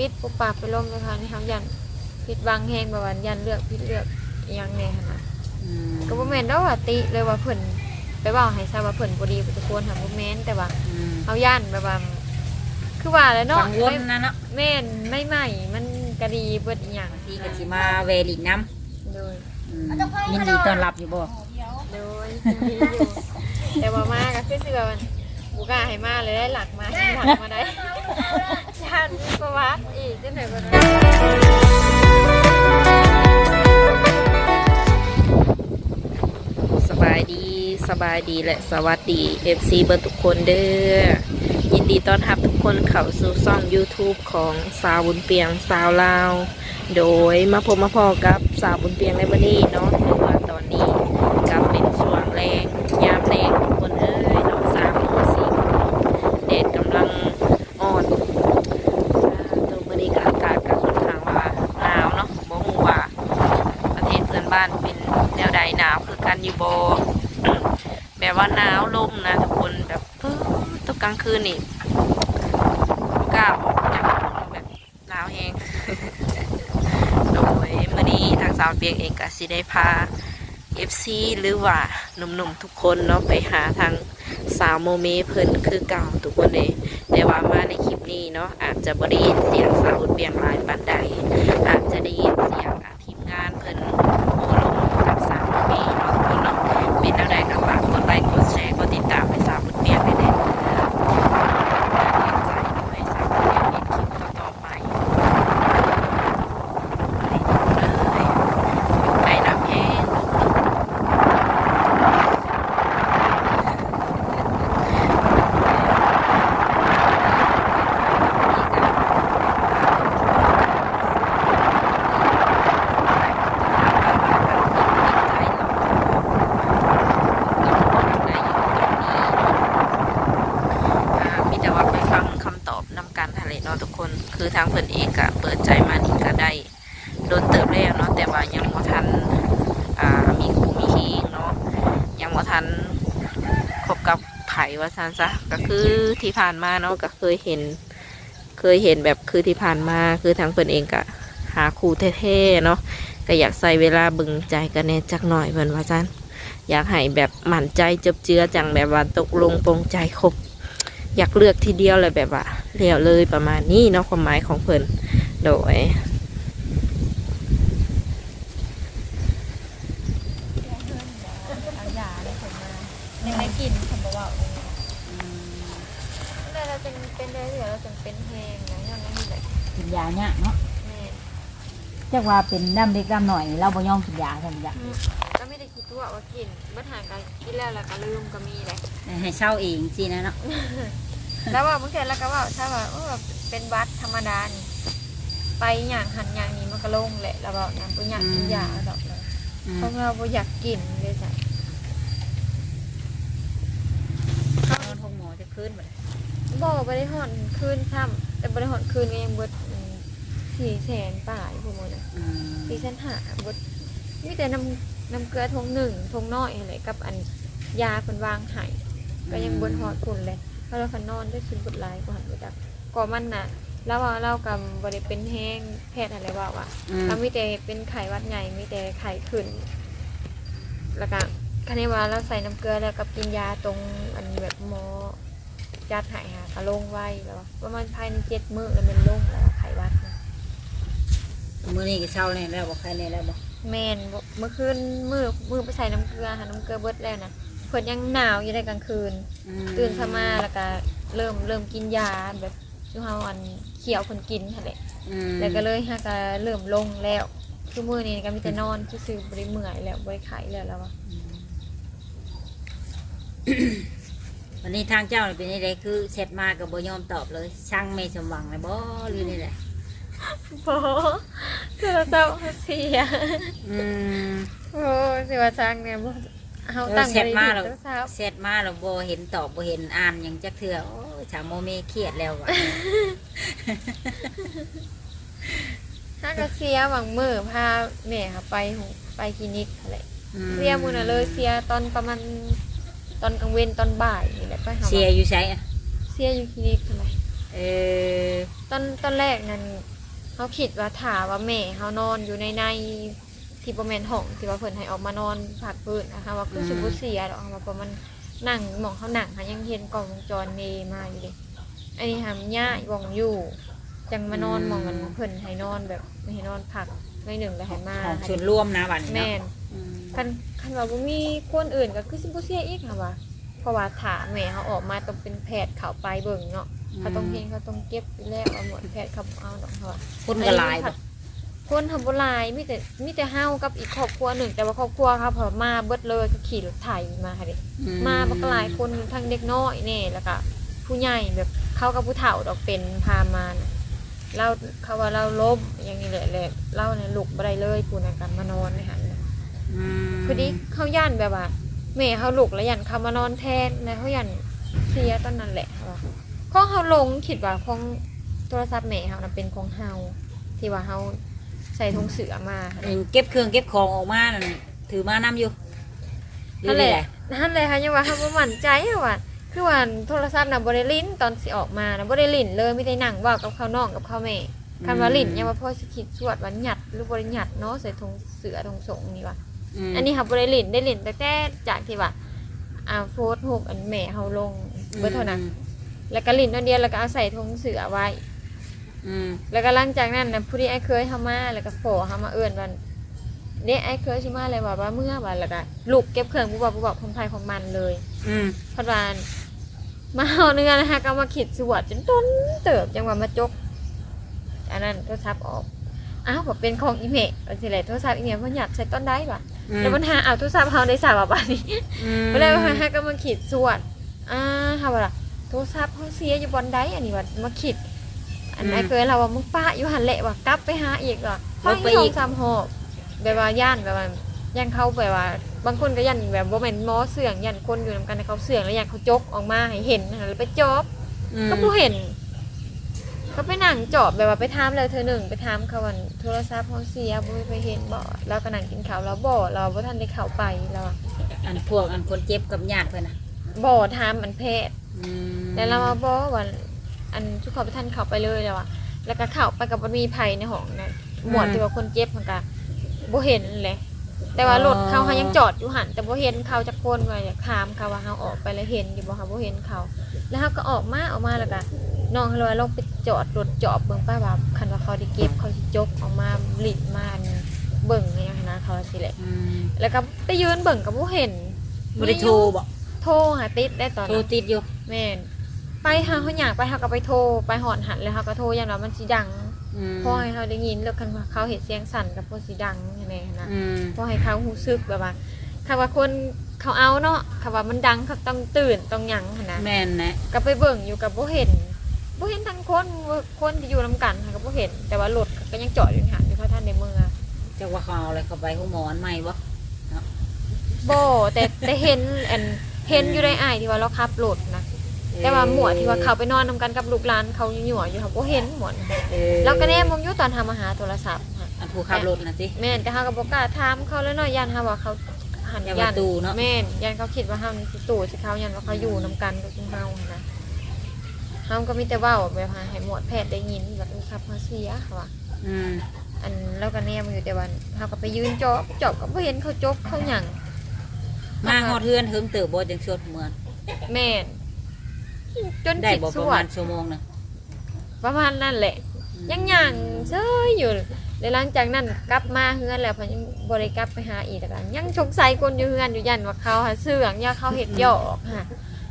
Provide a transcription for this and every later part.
ปิดปุบปากไปลมเลยค่ะนี่ครับยันปิดบางแหงแบบว่ายันเลือกพิดเลือกอหยังแน่ขนาดอืมก็บ่แม่นดอกว่าติเลยว่าเพิ่นไปเว้าให้ทราบว่าเพิ่นบ่ดีบ่ทุกคนค่ะบ่แม่นแต่ว่าอืมเฮาย่านแบบว่าคือว่าแหล้วเนาะกังวลนะเนาะแม่นไม่ใหม่มันก็ดีเบิดอีหยังที่ก็สิมาเวลินน้โดยำอืมยินดีต้อนรับอยู่บ่โดยมีอยู่แต่ว่ามาก็คือสิว่ามัน บ่กล้าให้มาเลยได้หลักมาหลักมาได้ยานมีประวัติอีกจังได๋บ่ได้สบายดีสบายดีและสวัสดี FC เบอร์ทุกคนเด้อยินดีต้อนรับทุกคนเข้าสู่ช่อง YouTube ของสาวบุญเปียงสาวลาว โดยมาพบมาพอกับสาวบุญเปียงในวันนี้เนาะหรือว่าตอนนี้กับเป็นช่วงแรงยามแรงทุกคนเอ้ยเนาะสามโมงสี่โมงแดดกำลังอ่อนอ่าตัวมื้อนี้ก็อากาศก็ค่อนข้างว่าหนาวเนาะบ่ฮู้ว่า ประเทศเพื่อนบ้านเป็นแนวใดหนาวคือกันอยู่บ แบบว่าหนาวลมนะทุกคนแบบเพิ่ตกกลางคื นนี่กล้าออกจากห้องแบบหนาวแฮงโดยมื่อนี้ทางสาวเปียงเองก็สิได้พา FC หรือว่าหนุ่มๆทุกคนเนาะไปหาทางสาวโมเมเพิ่นคือเก่าทุกคนเลยแต่ว่ามาในคลิปนี้เนาะอาจจะบ่ได้ยิเสียงสาวเปียงลายปานใดอาจจะได้ยินเสียงานเพิ่นโอ้ลงกับสาวเมย์เนาะทุกคนเนาะเป็นอะไรก็ฝากกดไลค์กดแชร์กดติดตามให้สาวบุญเปียงได้เลยนะครับใจด้วยสาวบุญเปียงมีคลิปต่อๆไปเลยไปน้ำแห้งมีแต่ว่าไปฟังคำตอบนำการทะเลเนาะทุกคน คือทางเพิ่นเองก็เปิดใจมานี่ก็ได้ โดนเติบแล้วเนาะแต่ว่ายังบ่ทันอ่ามีครูมีคิงเนาะยังบ่ทันคบกับไผว่าซั่นซะก็คือที่ผ่านมาเนาะก็เคยเห็น เคยเห็นแบบคือที่ผ่านมาคือทางเพิ่นเองก็หาครูแท้ๆเนาะก็อยากใส่เวลาบึงใจกันแน่จักหน่อยเพิ่นว่าซันอยากให้แบบหมั่นใจจบเจือจังแบบว่าตกลงปรงใจคบอยากเลือกทีเดียวเลยแบบว่าเลี้ยวเลยประมาณนี้เนาะความหมายของเพิ่นโดย ยาเนี่ยเนาะแม่จักว่าเป็นน้ำเล็กน้ำหน่อยเราบ่ยอมกินยาซั่นจ้ะก็ไม่ได้คิดตัวว่ากินเมื่อทานกันกินแล้วแล้วก็ลืมก็มีเลยให้เช่าเองสินะเนาะแล้วว่าเมื่อกี้แล้วก็ว่าถ้าว่าเออเป็นวัดธรรมดานี่ไปอย่างหันอย่างนี้มันก็ลงแหละแล้วบอกนะบ่อยากกินยาดอกเลยอืมเพราะเราบ่อยากกินเลยจ้ะนอนห้องหมอจะขึ้นบ่ได้บ่ไปได้หอนคืนซ้ำแต่บ่ได้หอนคืนก็ยังเบิด สี่แสนป่ายพวกมันนะอืมดิฉันหาบดมีแต่น้ำน้ำเกลือทงหนึ่งทงน้อยอะไรกับอันยาเป็นวางไห้ก็ยังบนหอดคุณเลยเพราะเราคันนอนได้กินบดหลายกว่าหันไปจักก่อมันน่ะแล้วว่าเรากับบริเป็นแห้งแพทย์อะไรว่าว่ะอืมเรามีแต่เป็นไข้หวัดใหญ่มีแต่ไข้ขึ้น แล้วก็คันนี้ว่าเราใส่น้ำเกลือแล้วกับกินยาตรงอันแบบหมอจัดใหายค่ะก็ลงไว้แล้วอะประมาณภายในเจ็ดมื้อแล้วมันลงแล้วไข้หวัดนะ มื้อนี้ก็เช่าแน่แล้วบ่ใครแน่แล้วบ่แมนบ่เมื่อคืนมือมือไปใส่น้ำเกลือหาน้ำเกลือเบิดแล้วนะเพิ่นยังหนาวอยู่ในกลางคืน อืมตื่นขึ้นมาแล้วก็เริ่มเริ่มกินยาแบบที่เฮาอันเขียวคนกินหั่นแหละอืมแล้วก็เลยฮะก็เริ่มลงแล้ว คือมื้อนี้ก็มีแต่นอนซื่อๆบ่ได้เมื่อยแล้วบ่ได้ไข้แล้วแล้วอะวันนี้ทางเจ้านี่เป็นยังไงคือเสร็จมาก็บ่ยอมตอบเลยช่างไม่สมหวังเลยบ่หรือนี่แหละ บ่คือเราเจ้าเสียอืมโอ้สิว่าจังเนี่ยบ่เฮาเออตั้งเสร็จมาไว้แล้วดีเช้าเสร็จมาแล้วบ่เห็นตอบบ่เห็นอ่านหยังจักเทื่อโอ้ยชาวโมเมเครียดแล้วว่ะถ้าก็เสียบางมื้อพาแม่ค่ะไปหงไปคลินิกนั่นแหละอืมเสียมือน่ะเลยเสียตอนประมาณตอนกลางเวนตอนบ่ายนี่แหละไปหาหมอเสียอยู่ใช้อะเสียอยู่คลินิกทำไมเเออตอนตอนแรกนั้น เขาคิดว่าถาว่าแม่เขานอนอยู่ในในที่ประมาณห้องที่ว่าเพิ่นให้ออกมานอนผัดพื้นนะคะว่าคือสิบ่เสียดอกว่าเพราะมันนั่งหมองเขาหนังค่ะยังเห็นกล้องวงจรเนมาอยู่เลยอันนี้ทำย่ายวองอยู่ จังมานอนหมองกันเพิ่นให้นอนแบบไม่ให้นอนพักในหนึ่งแล้วให้มาของส่วนร่วมนะบัดนี้แม่เนาะน อืมคันคันว่าบ่มีคนอื่นก็คือสิบ่เสียอีกค่ะว่าเพราะว่าถาแม่เขาออกมาต้องเป็นแพทย์เข้าไปเบิ่งเนาะ เขาต้องเห็นเขาต้องเก็บไปแล้วเอาหมดแพทย์เขาบ่เอาดอกเขาว่า คนก็หลายบ่คนทำบุหลายมีแต่มีแต่เฮากับอีกครอบครัวหนึ่ง แต่ว่าครอบครัวเขาพอมาเบิดเลยก็ขี่รถไถมาค่ะเด็มาบักหลายคนทั้งเด็กน้อยนี่แล้วก็ผู้ใหญ่แบบเขากับผู้เฒ่าดอกเป็นพามาน่ะเราเขาว่าเราล้มอย่างนี้แหละเลยเราเนี่ยลุกบ่ได้เลยผู้นั้นกันมานอนในหันน่ะมพอดีเขาย่านแบบว่าแม่เขาลุกแล้วยันเขามานอนแทนแล้วเขายันเสียตอนนั้นแหละว่า ของเขาลงคิดว่าของโทรศัพท์แม่เขานะเป็นของเฮาที่ว่าเฮาใส่ถุงเสือมาค่ะเออเก็บเครื่องเก็บของออกมานั่นถือมานํอยู่หรืนั่อนแหไงละนั่นเลยค่ะยังว่าเขาบ่มั่นใจอะว่าคือว่าโทรศัพท์น่ะบ่ได้ลิ้นตอนสิออกมานะบ่ได้ลิ้นเลยไม่ได้นั่งเว่ากับเขาน้องกับเขาแม่คันว่าลิ้นยังว่าพ่อสิคิดสวดว่าหยัดหรือบ่ได้หยัดเนาะใส่ถุงเสือถุงสงนี่ว่ามอันนี้ค่ะบ่ได้ลิ้นได้ลิ้นแต่แต่จากที่ว่าอ่าโพสต์รูปอันแม่เฮาลงเบิดเท่านั้น แล้วก็ลิ้นอันเดียวแล้วก็เอาใส่ถุงเสือไว้ อืมแล้วก็หลังจากนั้นนะผู้ที่ไอ้เคยทำมาแล้วก็โผล่เขามาเอื่นวันเด็ไอ้เคยชิมาเลยว่าว่าเมื่อวันแล้วก็ลูกเก็บเครื่องผู้บอกผู้บอกของไทยของมันเลยอืมพัดวานมาเอาเนื้อนะคะก็มาขีดสวดจนต้นเติบจังหวะมาจกอันนั้นโทรศัพท์ออกอ้าวบอกเป็นของอีเมลอันสิแหละโทรศัพท์อีเมลมันหยัดใส่ต้นได้ปะอืมแล้วปัญหาเอาโทรศัพท์เขาได้สาบอะบ้านี้อืมก็เลยว่าฮะก็มาขีดสวดอ่าค่ะว่าล่ะ โทรศัพท์เขาเสียอยู่บนใดอันนี้ว่ามาขีดอันไอ้เคยเราว่ามึงป้าอยู่หันแหละว่ากลับไปหาอีกเหรอป้าอีกสองสามหอบแบบว่าย่านแบบว่าย่านเขาแบบว่า บางคนก็ยันแบบว่าเป็นหมอเสื่องยันคนอยู่นำกันในเขาเสื่องแล้วยันเขาจกออกมาให้เห็นนะแล้วไปจอบอืมก็ผู้เห็น ก็ไปนั่งจอบแบบว่าไปถามเลยเธอหนึ่งไปถามเขาวันโทรศัพท์เขาเสียบ่ไปเห็นบ่แล้วก็นั่งกินข้าวแล้วบ่เราบ่ทันได้เข้าไปแล้วอะอันพวกอันคนเจ็บกับญาติเพิ่นน่ะบ่ถามมันแพทย์ อืมแล้วเรามาบอกว่าอันทุกคนไปท่านเข้าไปเลยแล้วอะแล้วก็เข้าไปกับบมีภัยในห้องนะหมวดที่ว่าคนเจ็บมันก็บ่เห็นเลยแต่ว่ารถเขาเขายังจอดอยู่หันแต่บ่เห็นเขาจะคนว่าอยากถามเขาว่าเขาออกไปแล้วเห็นอยู่บ่เขาบ่เห็นเขา แล้วเขาก็ออกมาออกมาแล้วก็น้องเขาเลยว่าลงไปจอดรถจอบเบิ่งป้าว่าคันว่าเขาได้เก็บเขาสิจกออกมาหลิดมาอันเบิ่งอย่างนั้นนะเขาสิแหละ อืมแล้วก็ไปยืนเบิ่งก็บ่เห็นบ่ได้โทรบ่ โทรหาติดได้ตอนโทรนั้นติดอยู่แม่นไปหาเขาอยากไปเขาก็ไปโทรไปหอนหันแล้วเขาก็โทรยันว่ามันสีดังอืมพอให้เขาได้ยินแล้วคันว่าเขาเห็นเสียงสั่นกับพวกสีดังใช่ไหมนะ อืมพอให้เขาหูซึกแบบว่าคำว่าคนเขาเอาเนาะคำว่ามันดังเขาต้องตื่นต้องหยังหั้นนะแม่นนะก็ไปเบิ่งอยู่กับบ่เห็นบ่เห็นทั้งคนคนที่อยู่นำกันค่ะก็บ่เห็น แต่ว่ารถก็ยังจอดอยู่หันอยู่เขาท่านในเมืองจักว่าเขาเอาอะไรเข้าไปห้องหมออันใหม่บ่บ่แต่แต่เห็นอัน เห็นอยู่ในอ้ายที่ว่าเราขับรถนะแต่ว่าหมวดที่ว่าเขาไปนอนนำกันกับลูกหลานเขาอยู่หยั่วอยู่ค่ะบ่เห็นหมวดออเราก็แน่มองอยู่ตอนทำอาหารโทรศัพท์ค่ะอันผู้ขับรถน่ะสิแม่นแต่เฮาก็บ่กล้าถามเขาแล้วเนาะยันเฮาว่าเขาหันอย่าว่าตู่เนาะแม่นยันเขาคิดว่าเฮานี่สิตู่สิเขายันว่าเขาอยู่นํกันกับซุมเฮานะเฮาก็มีแต่เว้าแบบว่าให้หมวดแพทย์ได้ยินว่าโทรศัพท์เฮาเสียค่ะว่าอืมอันเราก็แนมอยู่แต่ว่าเฮาก็ไปยืนจอบจอบก็บ่เห็นเขาจกเขาหยัง มาฮอดเฮือนเฮิงเติบบ่จังสวดเมืองแม่นจนได้คิดบ่สประวมาดณชั่วโมงหนึงประมาณนั้นแหละ ยังยังเฉยอยู่แล้วหลังจากนั้นกลับมาเฮือนแล้วเพอยังบริกลับไปหาอีกแล้วกันยังสงสัยคนอยู่เฮือนอยู่ยันว่าเขาหาเสื่องยาเขาเห็ดหยอกฮะ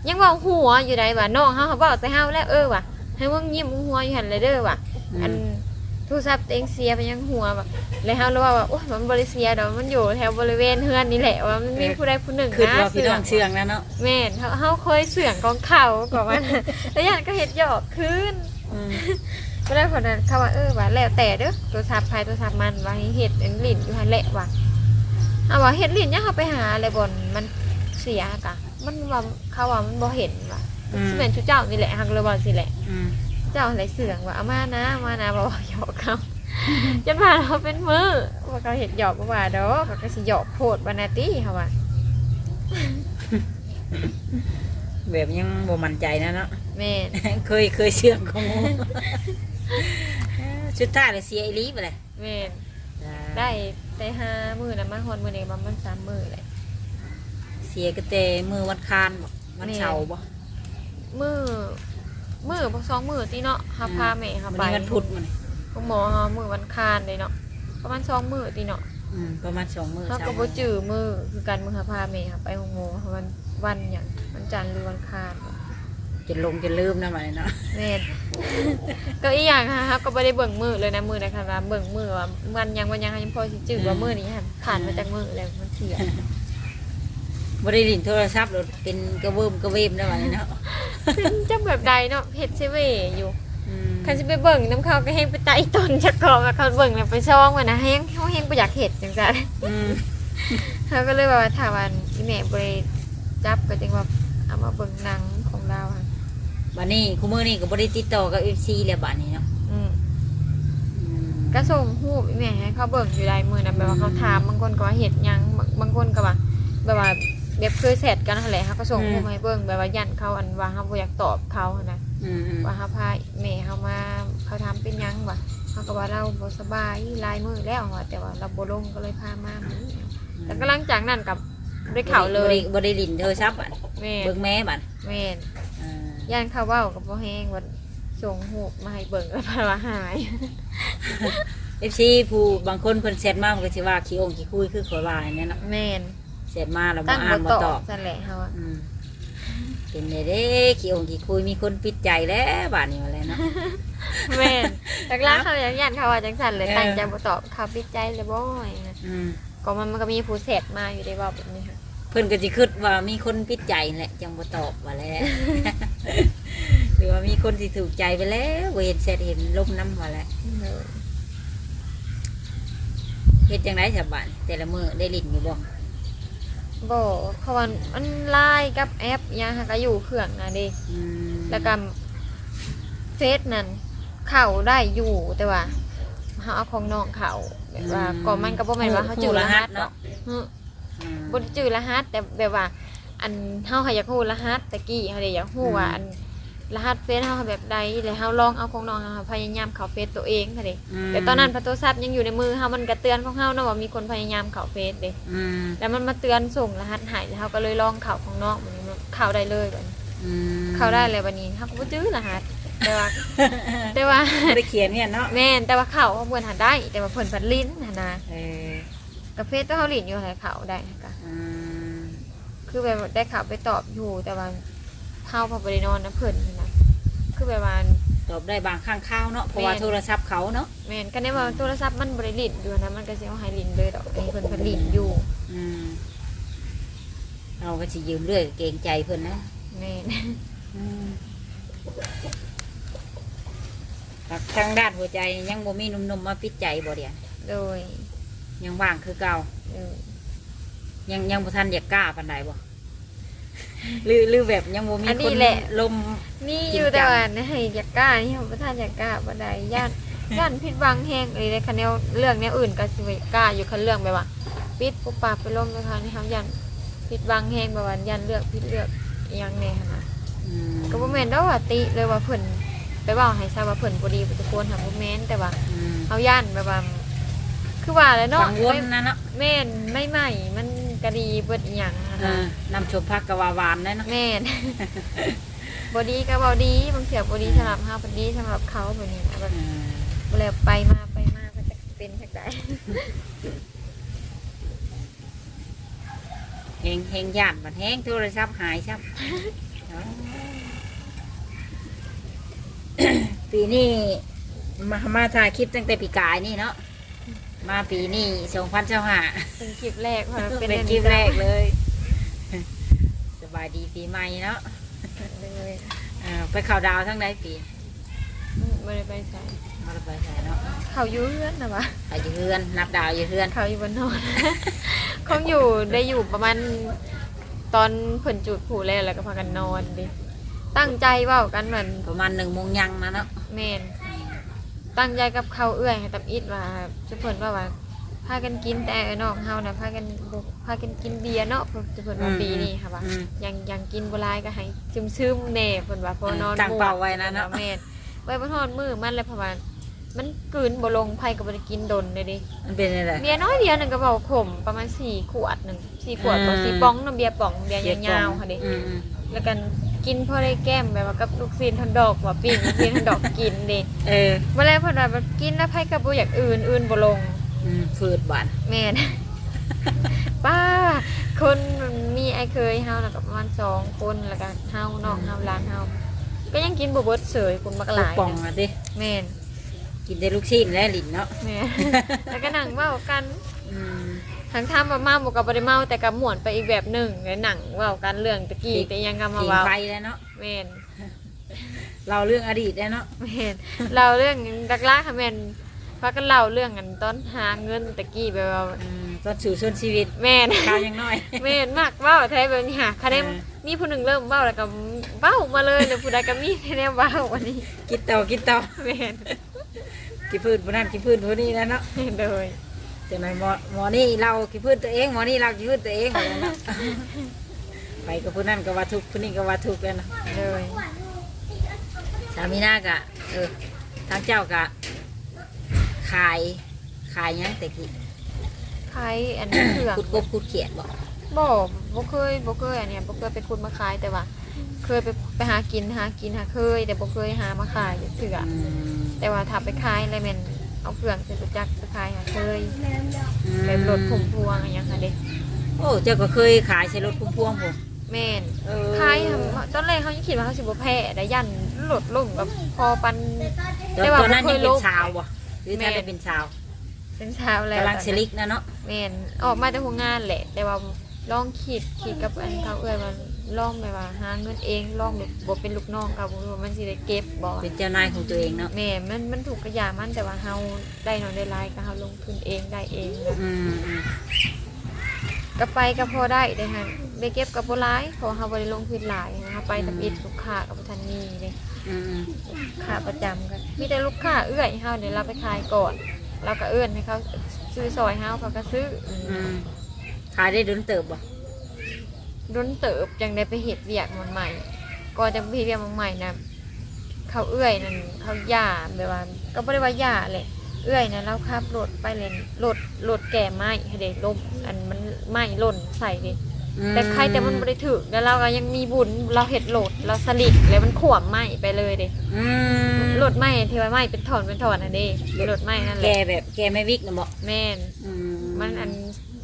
ยังเว่าหัวอยู่ใดว่าน้องเขาเขาบอกใส่เฮาแล้วเออว่ะให้มึงยิ้มหัวอยู่หันเลยเด้อว่ะ อัน โทรศัพท์ตัวเองเสียไปยังหัวแบบเลยเฮารู้ว่าว่าโอ้ยมันบริเสียดอกมันอยู่แถวบริเวณเฮือนนี่แหละว่ามันมีผู้ใดผู้หนึ่งคือนะว่าพี่เสื่น้อองงเชื่องแล้วเนาะแม่นเขาเขาเคยเสื่องของเขาก่อนว่าแล้วยันก็เห็ดหยอกขึ้นอืมก็ได้ผลนั้นเขาว่าเออว่าแล้วแต่เด้อตัวซับภายตัวซับมันว่าให้เห็ดอันลิ้นอยู่หันแหละว่ะเอาว่าเห็ดลิ้นเนี่ยเขาไปหาอะไรบนมันเสียกะ มันว่าเขาว่ามันบ่เห็นว่ะอืมสิเป็นชุดเจ้านี่แหละฮักเลยบ่สิแหละอืม เจ้าอะไรเสื่องว่าเอามานะเอามานะบ่ว่าหยอกเขาจนว่าเราเป็นมือว่าเขาเห็ดหยอกบ่ว่าดอกเขาก็สิหยอกโพดบานาตี้เขาว่าแบบยังบ่มั่นใจนะเนาะแม่นเคยเคยเชื่องของงูชุดท้ายเลยเสียอีหลีไปเลยแม่นได้ได้ห้ามื้อนะมาฮอนมื้อนี้ประมาณสามมื้อเลยเสียก็แต่มือวันคานบ่วันเสาร์บ่มื้อ มื้อบ่สองมื้อติเนาะเฮาพาแม่เฮาวันไปนี้วันพุธมันคุณหมอเฮามื้อวันคานเลยเนาะประมาณสองมื้อติเนาะอืมประมาณสองมือเฮาก็บ่จื้อมื้อคือกันมื้อเฮาพาแม่เฮาไปโรงหมอวันวันหยังวันจันทร์หรือวันคานวะจะลงจะลืมนะมันเนาะแม่นก็อีกอย่างค่ะครับก็ไม่ได้เบิ่งมือเลยนะมือนะคะว่าเบิ่งมือว่ามันยังวันยังยังพอสิจืดว่ามือนี้ค่ะผ่านมาจากมือแล้วมันเสีย บ่ได้ลินโทรศัพท์รถเป็นกระเวิมกระเวมได้มันเนาะจังแบบใดเนาะเฮ็ดเซเวอยู่อืมคันสิไปเบิ่งน้ำเขาก็แห้งไปไต่ต้นจักกองแล้วเขาเบิ่งแล้วไปซ่องว่านะแห้งเฮาแห้งบ่อยากเฮ็ดจังซั่น อืมเขาก็เลยว่าถ้าวันอีแม่บ่ได้จับก็จังว่าเอามาเบิ่งหนังของเราค่ะ บัดนี้คู่มือนี่ก็บ่ได้ติดต่อกับ FC แล้วบัดนี้เนาะอืม อืม ก็ส่งรูปอีแม่ให้เขาเบิ่งอยู่ได้มือนะแบบว่าเขาถามบางคนก็ว่าเฮ็ดหยังบางบางคนก็ว่าแบบว่า แบบเคยเสร็จกันนั่นแหละเขาก็ส่งรูปให้เบิ่งแบบว่ายันเขาอันว่าเขาบ่อยากตอบเขาหั้นนะอืมอืมว่าเขาพาแม่เขามาเขาทำเป็นหยังวะเขาก็ว่าเราบ่สบายหลายมือแล้วว่ะแต่ว่าเราบ่ลงก็เลยพามามื้อนี้แต่ก็หลังจากนั้นกับได้ข่าวเลยบ่ได้บ่ได้ลินโทรศัพท์บัดแม่นเบิ่งแม่บัดแม่นอ่าย่านเขาเว้ากับบ่แฮงว่าส่งรูปมาให้เบิ่งแล้วพาว่าหายเอฟซีผู้บางคนเพิ่นแชทมามันก็สิว่าขี้องขี้คุยคือขอยว่าเนี่ยเนาะ แม่น แชทมาแล้วบ่ตั้งอ่านบ่บ่ตตออบบซั่นแหละเฮาอะอืมเป็นไดเด้ขี้องขี้คุยมีคนปิดใจแล้วบาดนี้ว่าแล้วเนาะ แม่นจากล่างเขาอย่างยันเขาว่าจังสันเลยเออ ตั้งใจบ่ตอบเขาปิดใจเลยบ่อยนะอืมก็มันมันก็มีผู้เสร็จมาอยู่ได้ว่าแบบนี้ค่ะเพิ่นก็สิคิดว่ามีคนปิดใจนั่นแหละจังบ่ตอบว่าแล้ว หรือว่ามีคนสิถูกใจไปแล้วบ่เห็นแชทเห็นลมน้ำว่าแล้วเฮ็ดจังได๋ซะบาดนี้แต่ละมื้อได้ลิ้นอยู่บ่ บ่เพราะว่ามันไลน์กับแอปอิหยังค่ะก็อยู่เครื่องนะเดิอืมแล้วก็เฟซนั่นเข้าได้อยู่แต่ว่าเฮาเอาของน้องเข้าแบบว่าก็มันก็บ่แม่นว่าเฮาจื้อรหัสเนาะฮึอืมบ่ได้จื้อรหัสแต่แบบว่า อันเฮาก็อยากฮู้รหัสตะกี้เฮาได้อยากฮู้ว่าอัน รหัสเฟซเฮาแบบใดแล้วเฮาลองเอาของน้องเฮาพยายามเข้าเฟซตัวเองค่ะเด้มแต่ตอนนั้นพระโทรศัพท์ยังอยู่ในมือเฮามันกระเตือนของเฮานะว่ามีคนพยายามเข้าเฟซเด้อืมแล้วมันมาเตือนส่งรหัสหายแล้วเฮาก็เลยลองเข้าของน้องมันมันเข้าได้เลยบัดนี้อืมเข้าได้เลยบัดนี้เฮาก็บ่จื้อรหัสแต่ว่า แต่ว่าไม่ได้เขียนเนี่ยเนาะแม่นแต่ว่าเข้าเพิ่นหาได้ แต่ว่าเพิ่นพัดลิ้นหั่นนะเออกับเฟซก็เฮาลิ้นอยู่ให้เข้าได้ค่ะอืมคือแบบได้เข้าไปตอบอยู่แต่ว่าเฮาพอบ่ได้นอนนะเพิ่นนั่นนะ คือแบบว่า ตอบได้บางข้างข้าวเนาะเพราะว่าแม่น โทรศัพท์เขาเนาะแม่นก็ได้ว่าโทรศัพท์มันบ่ได้ลิ้นอยู่นะมันก็สิเอาให้ลิ้นเลยดอกไอ้เพิ่นพัดลิ้นอยู่อืมเราก็จะยืมเรื่อยเกรงใจเพิ่นนะแม่นอืมแต่ทางด้านหัวใจยังบ่มีหนุ่มๆมาปิดใจบ่เดียวโดยยังว่างคือเก่าเออยังยังบ่ทันอยากกล้าปานใดบ่ หรือหรือแบบยังบ่มีอันคนี้นแหละ ลม มีจริงอยู่แต่จังว่าให้อยากกล้านี่ผมประทานอยากกล้าบ่ได้ย่าน ย่านผิดหวังแฮงเลยในคันแนวเรื่องแนวอื่นก็สิบ่กล้าอยู่คันเรื่องแบบว่าปิดปุ๊บปากไปล้มเลยค่ะนี่ครับย่านผิดหวังแฮงแบบว่าย่านเลือกผิดเลือกอหยังแน่หั่นน่ะอืมก็บ่แม่นดอกว่าติเลยว่าเพิ่นไปเว้าให้ทราบว่าเพิ่นบ่ดีบ่ทุกคนหาบ่แม่นแต่ว่าอืมเฮาย่านแบบว่า คือว่าแหล้วเนาะกังวลนะเนาะ แม่นไม่ใหม่มันก็ดีเบิดอีหยังหั่นเอน่ะอนำชมพักกะวาวานได้เนาะแม่น บอดีก็บอดีบางเสียบอดีสำหรับเฮาบอดีสำหรับเขาแบบนี้นะแบบอืมเวลาไปมาไปมาก็จะเป็นจากใดเฮงเฮงย่านบัดแฮงโทรศัพท์หายซับ ปีนี้มามาถ่ายคลิปตั้งแต่ปีกายนี่เนาะมาปีนี้สองพันเจ้าหาเป็นคลิปแรกเพราะมันเป็เป็นนคลิปแรกเลยส บายดีปีใหม่เนาะเลยเออไปเข่าวดาวทั้งใดปีไม่ได้ไปใส่มาไปใส่เนาะเขาอยู่เพื่อนนะวะไปอยู่เฮือน นับดาวอยู่เฮือนเขาอยู่บนนอน คงอยู่ได้อยู่ประมาณตอนเพิ่นจุดผูแล้วแล้วก็พากันนอนดิตั้งใจเว่ากันเหมือนประมาณหนึ่งโมงยังนะเนาะแมนตั้งใจกับเขาเอื้อยให้ตับอิดว่าจะเพิ่นว่าว่า พากันกินแต่น้องเฮานะพากันบ่พากันกินเบียร์เนาะเพิ่นเพิ่นว่าปีนี้ค่ะว่าอืมยังยังกินบ่หลายก็ให้ซึมๆแน่เพิ่นว่าเพอนอนตั้งเป้าไว้นะเนาะ แม่นไว้บ่ทอดมือมันเลยเพราะว่ามันกลืนบ่ลงไผก็บ่ได้กินดนเลยดิ มันเป็นอะไร เบียร์น้อยเดียวหนึงก็เว้าขมประมาณ4ขวดหนึง4ขวดบ่อืม สี่ป๋องน้ำเบียร์ป๋องเบียร์ยาวๆค่ะดิอืมอืมแล้วกันกินพอได้แก้มแบบว่ากับลูกซีนทันดอกว่าปิ้งลูกซีนทันดอกกินดิเออ เมื่อไรพอได้แบบกินแล้วไผก็บ่อยากอื่นอื่นบ่ลง อืมฝืดบานแม่น ป้า คนมีไอ้เคยเฮาแล้วก็ประมาณสองคนแล้วก็เฮาน้องเฮาหลานเฮาก็ยังกินบ่เบิดเสยคุณบักหลูลากยป่องนะอะดิแม่นกินได้ลูกชิ้นและลิ้นเนาะแม่น แล้วก็นั่งเว้ากันอืม ทั้งทำมาเมาบ่ก็บ่ได้เมาแต่ก็ม่วนไปอีกแบบหนึงเลยหนังเว้ากันเรื่องตะกี้แต่ยังก็มากินเว้าไปแล้วเนาะแม่น เราเรื่องอดีตแล้วเนาะ แม่นเราเรื่องดักล่าค่ะแม่น พากันเล่าเรื่องกันตอนหาเงินตะกี้แบบว่าอืมตอนสู่ส่วนชีวิตแม่น ข้าวยังน้อยแม่นมากเว้าแท้แบบนี้ค่ะคะแนนเออมีผู้หนึ่งเริ่มเว้าแล้วก็เว้ามาเลยแล้วผู้ใดก็มีคะแนนเว้าวันนี้กินต่อกินต่อแม่นกินพืชผู้นั้นกินพืชผู้นี้แล้วเนาะโดยจากนั้นหมอหมอนี่เรากินพืชตัวเองหมอนี่เรากินพืชตัวเองว่าอย่างนั้นเนาะไปกับผู้นั้นก็ว่าทุกข์ผู้นี้ก็ว่าทุกข์แล้วเนาะ โดยสามีนากะเออทางเจ้ากะ ขายขายหยังแต่กี้ขายอันนี้เครื่องขุดกบขุดเขียดบอกบ่บ่เคยบ่เคยอันเนี้ยบ่เคยไปคุดมาขายแต่ว่า เคยไปไปหากินหากินหาเคย แต่บ่เคยหามาขายเถื่ออืมแต่ว่าถ้าไปขายอะไรแม่นเอาเครื่องใส่รถจักรไปขายหาเคยอืมแบบรถพุ่มพวงอะไรอย่างเงี้ยค่ะเด้โอ้เจ้าก็เคยขายใช้รถพุ่มพวงผมแม่น เออขายทำตอนแรกเขายังคิดว่าเขาสิบ่แพ้ได้ยันหลดลงกับพอปัน ตอนแต่ว่าตอนนั้นบ่เคยัยงเป็ลนบชาวบ่ หรือแม่ถ้าได้เป็นชาวเป็นเช้าแล้วกำลังเชลิกนะเนาะแม่นออกมาแต่หัวงานแหละ แต่ว่าลองคิดคิดกับอันเขาเอ่ยว่าลองไปว่าหาเงินเองลองแบบบ่เป็นลูกน้องกับบ่รู้ว่ามันสิได้เก็บบ่เป็นเจ้านายของตัวเองเนาะแม่มันมันถูกกระยามันแต่ว่าเฮาได้น้อยได้หลายก็เฮาลงทุนเองได้เองนะอืมอืมก็ไปก็พอได้ได้ค่ะได้เก็บกับบ่หลายเพราะว่าเฮาบ่ได้ลงทุนหลายนะคะไปกับอิดลูกค้ากับบ่ทันมีเด้ อืมอืมค่าประจำกันมีแต่ลูกค้าเอื้อยเฮาเดี๋ยวเราไปขายก่อน เราก็เอื้อนให้เขาซื้อซอยเฮาเขาก็ซื้อออืมขายได้โดนเติบบ่ดนเติบจังได้ไปเฮ็ดเวียกมันใหม่ก่อนจะไปเฮ็ดเวียกมันใหม่นะเขาเอื้อยนั่นเขาหย่าแบบว่า ก็บ่ได้ว่าหย่าแหละเอื้อยนะเราขับรถไปเลยรถรถแก่ไม้ให้ได้ลมอันมันไม้หล่นใส่เด้ อืมแต่ใครแต่มันบ่ได้ถึกแล้วเราก็ยังมีบุญเราเฮ็ดโหลดเราสลิดแล้วมันขวมไม้ไปเลยเด้อืมรถไม้ที่ว่าไม้เป็นถอนเป็นถอนน่ะเด้รถไม้นั่นแหแกละแบบแกไม่วิกนะบ่แม่น อืมันอัน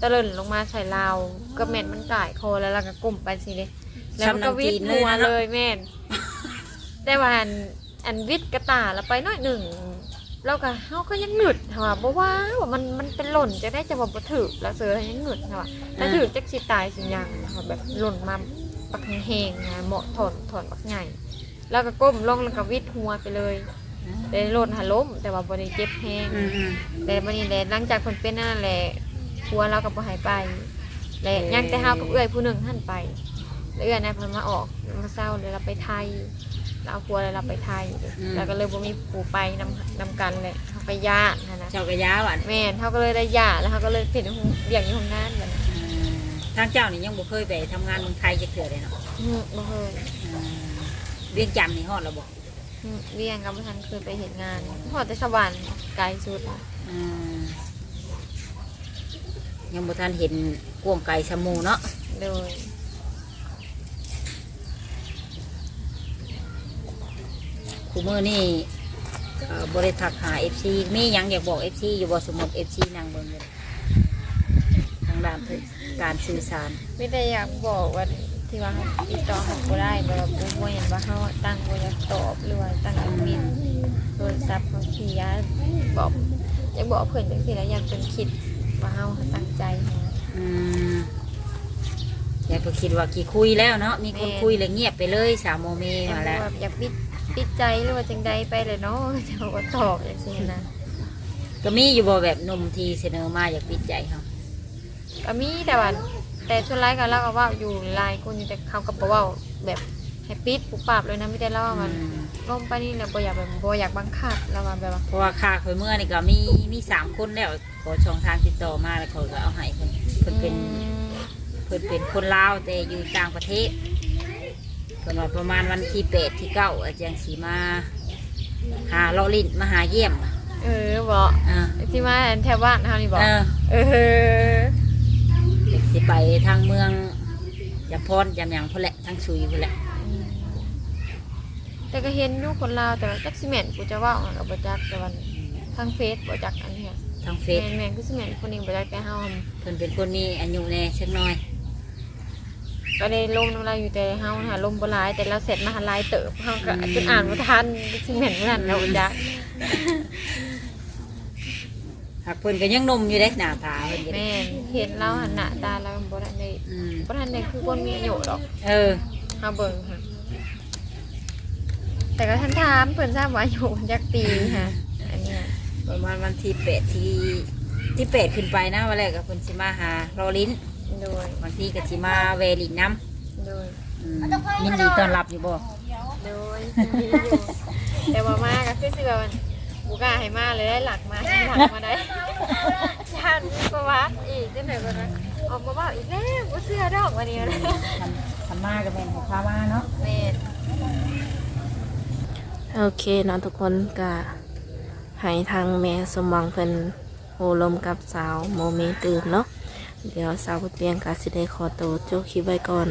ตะเลินลงมาใส่ลาวก็แม่นมันก่ายคอแล้วเราก็กลุ่มไปสิเลยแล้วมันก็วิทย์หัวเลยแม่น แต่ว่าอันอันวิทย์กระตาเราไปหน้อยหนึ่ง เราก็เฮาก็ยังหนึดค่ะว่าบ่ว่าว่ามันมันเป็นหล่นจะได้จะบ่บ่ถึกแล้วเสือยังหนึดค่ะว่าถ้าถึกจักสิตายสิหยังค่ะแบบหล่นมาปักแหงๆนะเหมาะถอนถอนปักใหญ่แล้วก็ก้มลงแล้วก็วิทย์หัวไปเลยแต่รถหาล้ม แต่ว่าบ่ได้เจ็บแฮงอืมอืมแต่วันนี้แหละหลังจากคนเป็นนั่นแหละผัวเราก็บ่ใหายไปและยังแต่เฮากับเอื้อยผู้หนึ่งท่านไปแล้วเอื้อยนะเพิ่นมาออกมาเศร้าเลยเราไปไทย เราเอาผัวเลยเราไปไทยแล้วก็เลยบ่มีผู้ไปนำนำกันเลยเฮาไปญาติหั้นนะเจ้ากระยาหวานแม่นเฮาก็เลยได้ญาติแล้วเฮาก็เลยเป็นเรียกอยู่ห้องงานบัดนี้อืมทางเจ้านี่ยังบ่เคยไปทำงานเมืองไทยจะเถื่อเลยเนาะอืมบ่เคยอืมเวียงจันทน์นี่ฮอดแล้วบ่อืมเวียงกับบ่ทันเคยไปเห็นงานพอแต่สวรรค์ไกลสุดอืมยังบ่ทันเห็นกวงไก่ชะมูเนาะโดย คูมือนี่เอ่อบริทักหา FC มีหยังอยากบอก FC อยู่บ่สมมติ FC นั่งเบิ่งอยู่ทางด้านการสื่อสารไม่ได้อยากบอกว่าที่ว่าเขาติดต่อเขาบ่ได้แบบว่าบ่บ่เห็นว่าเขาตั้งบ่อยากตอบหรือว่าตั้งแอดมินโทรศัพท์เขาเสียบอกอยากบอกเพื่อนจังซี่แล้วอยากเป็นคิดว่าเฮาตั้งใจให้อืมอยากก็คิดว่ากี่คุยแล้วเนาะมีคนคุยเลยเงียบไปเลยสาวโมเมอยากมาแล้วแบบอยากปิด ปิดใจหรือว่าจังใดไปเลยเนาะจะบ่ตอบจังซี่นะก็มีอยู่บ่แบบหนุ่มทีเสนอมาอยากปิดใจเขาก็มีแต่ว่าแต่ส่วนหลายก็เราก็เว้าอยู่หลายคนอยู่แต่เขาก็บ่เว้าแบบให้ปิดปุบปับเลยนะไม่ได้เล่าว่ามันอืมลมไปนี่แหละบ่อยากแบบบ่อยากบังคับแล้วว่าแบบว่าเพราะว่าค่าข่อยเมื่อนี่ก็มีมีสามคนแล้วขอช่องทางติดต่อมาแล้วเขาก็เอาให้เพิ่นเพิ่นเป็นอืมเพิ่นเป็นคนลาวแต่อยู่ต่างประเทศ เพิ่นว่าประมาณวันที่แปดที่เก้าอาจารย์สีมา หาเลาะลิ้นมาหาเยี่ยมเออบ่อ่าที่มาแถวบ้านเฮานี่บ่เออเออสิไปทางเมืองยาพรยามหยังพุ่นแหละทางชุยพุ่นแหละแต่ก็เห็นอยู่คนลาวแต่ว่าจักสิแม่นกูจะเว้าหยังก็บ่จักแต่ว่าทางเฟซบ่จักอันเนี้ยทางเฟแม่ซนแม่นคือสิแม่นคนหนึงบ่จักแต่เฮาหั่นเพิ่นเป็นคนมีอายุแน่เช็กน้อย ก็ได้ลมน้ำลายอยู่แต่เฮาหาลมบ่หลายแต่เราเสร็จมาหาลายเติบเฮาก็จนอ่านบ่ทันสิแม่นบ่ทันแล้วบ่จักหากเพิ่นก็ยังหนมอยู่เด้หน้าตาเพิ่นก็ได้แม่นเห็นเราหันหน้าตาเราบ่ทันได้อืมบ่ทันได้คือคนมีอายุหรอกเออ เฮาเบิ่งค่ะ แต่ก็ท่านถามเพิ่นทราบว่าอายุจักปีค่ะอันเนี้ยประมาณวันที่แปดที่ที่แปดขึ้นไปนะวันแรกกับเพิ่นสิมาหาเราลิ้น โดย บางทีก็สิมาเวลินน้โดยำอืมยินดีต้อนรับอยู่บ่โดยมีอยู่แต่ว่ามาก็คือสิว่ามันบุกล้าให้มาเลยได้หลักมาหลักมาได้ย่านมีประวัติอีกจังได๋บ่นะออกมาบอกอีกแล้วบ่เชื่อดอกวันนี้นะทำทำมาก็เป็นของพามาเนาะ แม่น โอเคเนาะทุกคนก็ให้ทางแม่สมหวังเพิ่นโอลมกับสาวโมเมตื่นเนาะ เดี๋ยวสาวบุญเปียงกาสิได้ขอตัวโจกคลิปไว้ก่อน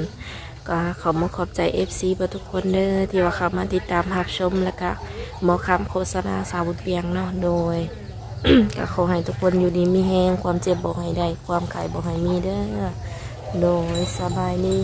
ก็ขอมาขอบใจ FC เบอร์ทุกคนเด้อที่ว่าเข้ามาติดตามรับชมแล้วก็หมอคำโฆษณาสาวบุญเปียงเนาะโดย ก็ขอให้ทุกคนอยู่ดีมีแห้งความเจ็บบอกให้ได้ ความไข่บอกให้มีเด้อโดยสบายดี